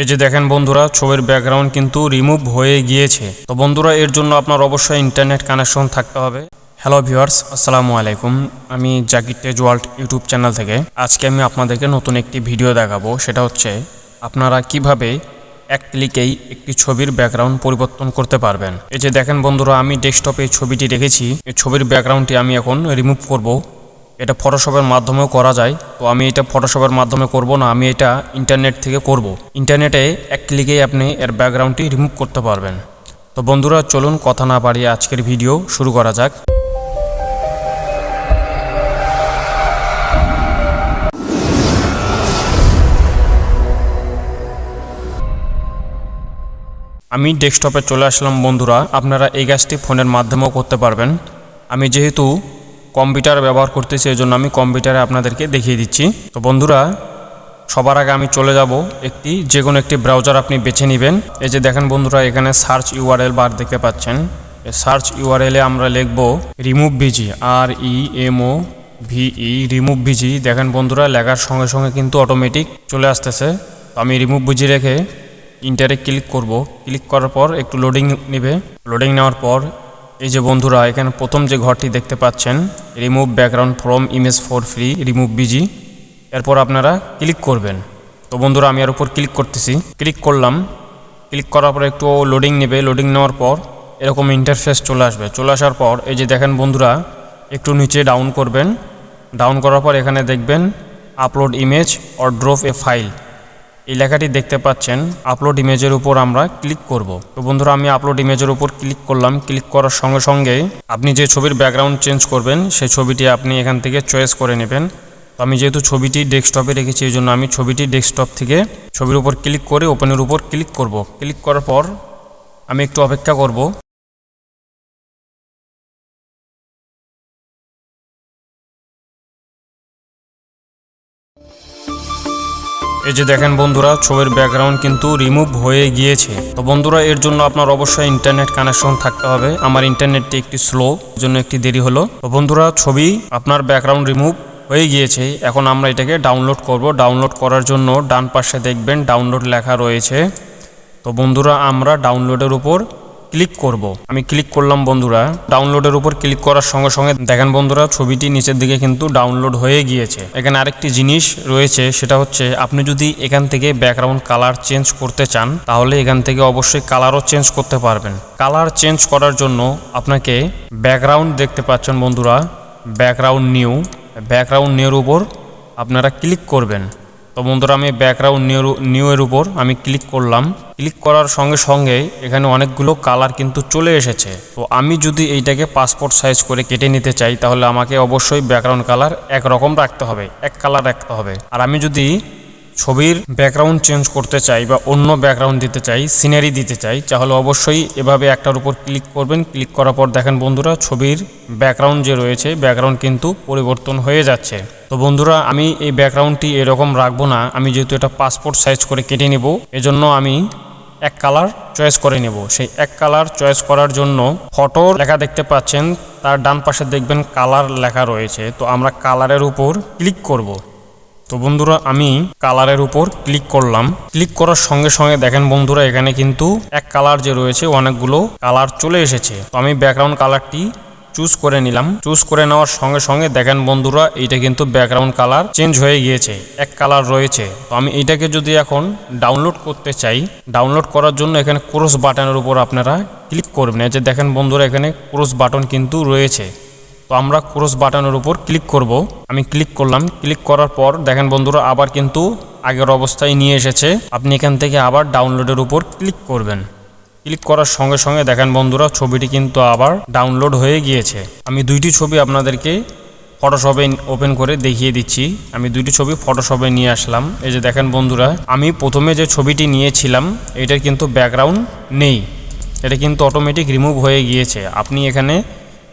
এই যে দেখেন বন্ধুরা, ছবির ব্যাকগ্রাউন্ড কিন্তু রিমুভ হয়ে গিয়েছে। তো বন্ধুরা, এর জন্য আপনার অবশ্যই ইন্টারনেট কানেকশন থাকতে হবে। হ্যালো ভিউয়ার্স আসসালামু আলাইকুম। আমি Zakir tech world YouTube channel থেকে। আজকে আমি আপনাদেরকে নতুন একটি ভিডিও দেখাবো। সেটা হচ্ছে, আপনারা কীভাবে এক ক্লিকেই একটি ছবির ব্যাকগ্রাউন্ড পরিবর্তন করতে পারবেন। এই যে দেখেন বন্ধুরা, আমি ডেস্কটপে ছবিটি রেখেছি। এই ছবির ব্যাকগ্রাউন্ডটি আমি এখন রিমুভ করব। এটা ফটোশপের মাধ্যমেও করা যায়। তো আমি এটা ফটোশপের মাধ্যমে করব না, আমি এটা ইন্টারনেট থেকে করব। ইন্টারনেটে এক ক্লিকেই আপনি এর ব্যাকগ্রাউন্ডটি রিমুভ করতে পারবেন। তো বন্ধুরা, চলুন কথা না বাড়িয়ে আজকের ভিডিও শুরু করা যাক। আমি ডেস্কটপে চলে আসলাম বন্ধুরা, আপনারা এই কাজটি ফোনের মাধ্যমেও করতে পারবেন। আমি যেহেতু কম্পিউটার ব্যবহার করতেছি এই জন্য আমি কম্পিউটারে আপনাদেরকে দেখিয়ে দিচ্ছি। তো বন্ধুরা, সবার আগে আমি চলে যাব একটি, যে কোনো একটি ব্রাউজার আপনি বেছে নেবেন। এই যে দেখেন বন্ধুরা, এখানে সার্চ ইউআরএল বার দেখতে পাচ্ছেন। সার্চ ইউআরএলে আমরা লিখব রিমুভ ভিজি আর ই এম ও ভিই রিমুভ ভিজি দেখেন বন্ধুরা, লেখার সঙ্গে সঙ্গে কিন্তু অটোমেটিক চলে আসতেছে। তো আমি রিমুভ ভিজি রেখে ইন্টারে ক্লিক করব। ক্লিক করার পর একটু লোডিং নেবে। লোডিং নেওয়ার পর এই যে বন্ধুরা, এখানে প্রথম যে ঘরটি দেখতে পাচ্ছেন remove background from image for free remove BG এরপর আপনারা ক্লিক করবেন। তো বন্ধুরা, আমি এর উপর ক্লিক করতেছি। ক্লিক করলাম। ক্লিক করার পর একটু লোডিং নেবে। লোডিং নেওয়ার পর এরকম ইন্টারফেস চলে আসবে। চলে আসার পর এই যে দেখেন বন্ধুরা, একটু নিচে ডাউন করবেন। ডাউন করার পর এখানে দেখবেন upload image or drop a file এই লেখাটি দেখতে পাচ্ছেন আপলোড ইমেজের উপর আমরা ক্লিক করব। তো বন্ধুরা, আমি আপলোড ইমেজের উপর ক্লিক করলাম। ক্লিক করার সঙ্গে সঙ্গে আপনি যে ছবির ব্যাকগ্রাউন্ড চেঞ্জ করবেন, সেই ছবিটি আপনি এখান থেকে চয়েস করে নেবেন। তো আমি যেহেতু ছবিটি ডেস্কটপে রেখেছি, এই জন্য আমি ছবিটি ডেস্কটপ থেকে ছবির উপর ক্লিক করে ওপেনের উপর ক্লিক করব। ক্লিক করার পর আমি একটু অপেক্ষা করব। এই যে দেখেন বন্ধুরা, ছবির ব্যাকগ্রাউন্ড কিন্তু রিমুভ হয়ে গিয়েছে। তো বন্ধুরা, এর জন্য আপনার অবশ্যই ইন্টারনেট কানেকশন থাকতে হবে। আমার ইন্টারনেটটি একটি স্লো জন্য একটি দেরি হলো। তো বন্ধুরা, ছবি আপনার ব্যাকগ্রাউন্ড রিমুভ হয়ে গিয়েছে। এখন আমরা এটাকে ডাউনলোড করব। ডাউনলোড করার জন্য ডান পাশে দেখবেন ডাউনলোড লেখা রয়েছে। তো বন্ধুরা, আমরা ডাউনলোডের উপর ক্লিক করব। আমি ক্লিক করলাম, বন্ধুরা। ডাউনলোডের উপর ক্লিক করার সঙ্গে সঙ্গে দেখেন, বন্ধুরা, ছবিটি নিচের দিকে কিন্তু ডাউনলোড হয়ে গিয়েছে। এখানে আরেকটি জিনিস রয়েছে, সেটা হচ্ছে আপনি যদি এখান থেকে ব্যাকগ্রাউন্ড কালার চেঞ্জ করতে চান, তাহলে এখান থেকে অবশ্যই কালারও চেঞ্জ করতে পারবেন। কালার চেঞ্জ করার জন্য আপনাকে ব্যাকগ্রাউন্ড দেখতে পাচ্ছেন, বন্ধুরা। Background new. ব্যাকগ্রাউন্ড নিউর উপর আপনারা ক্লিক করবেন। তো বন্ধুরা, আমি ব্যাকগ্রাউন্ড নিউ নিউ এর উপর আমি ক্লিক করলাম। ক্লিক করার সঙ্গে সঙ্গে এখানে অনেকগুলো কালার কিন্তু চলে এসেছে। তো আমি যদি এইটাকে পাসপোর্ট সাইজ করে কেটে নিতে চাই, তাহলে আমাকে অবশ্যই ব্যাকগ্রাউন্ড কালার একরকম রাখতে হবে, এক কালার রাখতে হবে। আর আমি যদি ছবির ব্যাকগ্রাউন্ড চেঞ্জ করতে চাই বা অন্য ব্যাকগ্রাউন্ড দিতে চাই সিনারি দিতে চাই, তাহলে অবশ্যই এভাবে একটার উপর ক্লিক করবেন। ক্লিক করার পর দেখেন বন্ধুরা, ছবির ব্যাকগ্রাউন্ড যে রয়েছে ব্যাকগ্রাউন্ড কিন্তু পরিবর্তন হয়ে যাচ্ছে। তো বন্ধুরা, আমি এই ব্যাকগ্রাউন্ডটি এরকম রাখব না। আমি যেহেতু এটা পাসপোর্ট সাইজ করে কেটে নেব, এজন্য আমি এক কালার চয়েস করে নেব। সেই এক কালার চয়েস করার জন্য ফটো লেখা দেখতে পাচ্ছেন, তার ডান পাশে দেখবেন কালার লেখা রয়েছে। তো আমরা কালারের উপর ক্লিক করব। তো বন্ধুরা, আমি কালারের উপর ক্লিক করলাম। ক্লিক করার সঙ্গে সঙ্গে দেখেন বন্ধুরা, এখানে কিন্তু এক কালার যে রয়েছে, অনেকগুলো কালার চলে এসেছে। তো আমি ব্যাকগ্রাউন্ড কালারটি চুজ করে নিলাম। চুজ করে নেওয়ার সঙ্গে সঙ্গে দেখেন বন্ধুরা, এইটা কিন্তু ব্যাকগ্রাউন্ড কালার চেঞ্জ হয়ে গিয়েছে। এক কালার রয়েছে। তো আমি এইটাকে যদি এখন ডাউনলোড করতে চাই ডাউনলোড করার জন্য এখানে ক্রস বাটনের উপর আপনারা ক্লিক করবেন। যে দেখেন বন্ধুরা, এখানে ক্রস বাটন কিন্তু রয়েছে। তো আমরা ক্রস বাটনের উপর ক্লিক করব। আমি ক্লিক করলাম। ক্লিক করার পর দেখেন বন্ধুরা, আবার কিন্তু আগের অবস্থায় নিয়ে এসেছে। আপনি এখান থেকে আবার ডাউনলোডের উপর ক্লিক করবেন। ক্লিক করার সঙ্গে সঙ্গে দেখেন বন্ধুরা, ছবিটি কিন্তু আবার ডাউনলোড হয়ে গিয়েছে। আমি দুইটি ছবি আপনাদেরকে ফটোশপে ওপেন করে দেখিয়ে দিচ্ছি। আমি দুইটি ছবি ফটোশপে নিয়ে আসলাম। এই যে দেখেন বন্ধুরা, আমি প্রথমে যে ছবিটি নিয়েছিলাম, এটার কিন্তু ব্যাকগ্রাউন্ড নেই। এটা কিন্তু অটোমেটিক রিমুভ হয়ে গিয়েছে। আপনি এখানে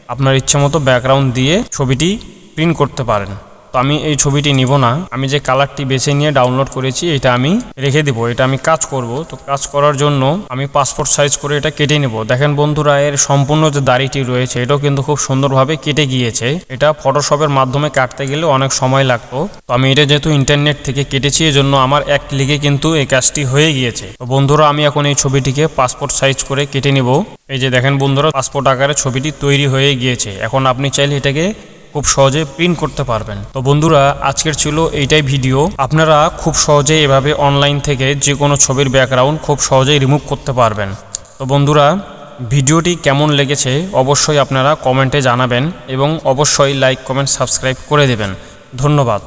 আপনার ইচ্ছে মতো ব্যাকগ্রাউন্ড দিয়ে ছবিটি প্রিন্ট করতে পারেন। তো আমি এই ছবিটি নিব না। আমি যে কালারটি বেছে নিয়ে ডাউনলোড করেছি, এটা আমি রেখে দিব। এটা আমি কাজ করব। তো কাজ করার জন্য আমি পাসপোর্ট সাইজ করে এটা কেটে নেব। দেখেন বন্ধুরা, এর সম্পূর্ণ যে দাড়িটি রয়েছে, এটাও কিন্তু খুব সুন্দরভাবে কেটে গিয়েছে। এটা ফটোশপের মাধ্যমে কাটতে গেলে অনেক সময় লাগতো। তো আমি এটা যেহেতু ইন্টারনেট থেকে কেটেছি, এজন্য আমার এক ক্লিকে কিন্তু এই কাজটি হয়ে গিয়েছে। তো বন্ধুরা, আমি এখন এই ছবিটিকে পাসপোর্ট সাইজ করে কেটে নিব। এই যে দেখেন বন্ধুরা পাসপোর্ট আকারে ছবিটি তৈরি হয়ে গিয়েছে। এখন আপনি চাইলে এটাকে খুব সহজে প্রিন্ট করতে পারবেন। তো বন্ধুরা, আজকের ছিল এইটাই ভিডিও আপনারা খুব সহজে এভাবে অনলাইন থেকে যে কোনো ছবির ব্যাকগ্রাউন্ড খুব সহজেই রিমুভ করতে পারবেন। তো বন্ধুরা ভিডিওটি কেমন লেগেছে অবশ্যই আপনারা কমেন্টে জানাবেন এবং অবশ্যই লাইক কমেন্ট সাবস্ক্রাইব করে দেবেন। ধন্যবাদ।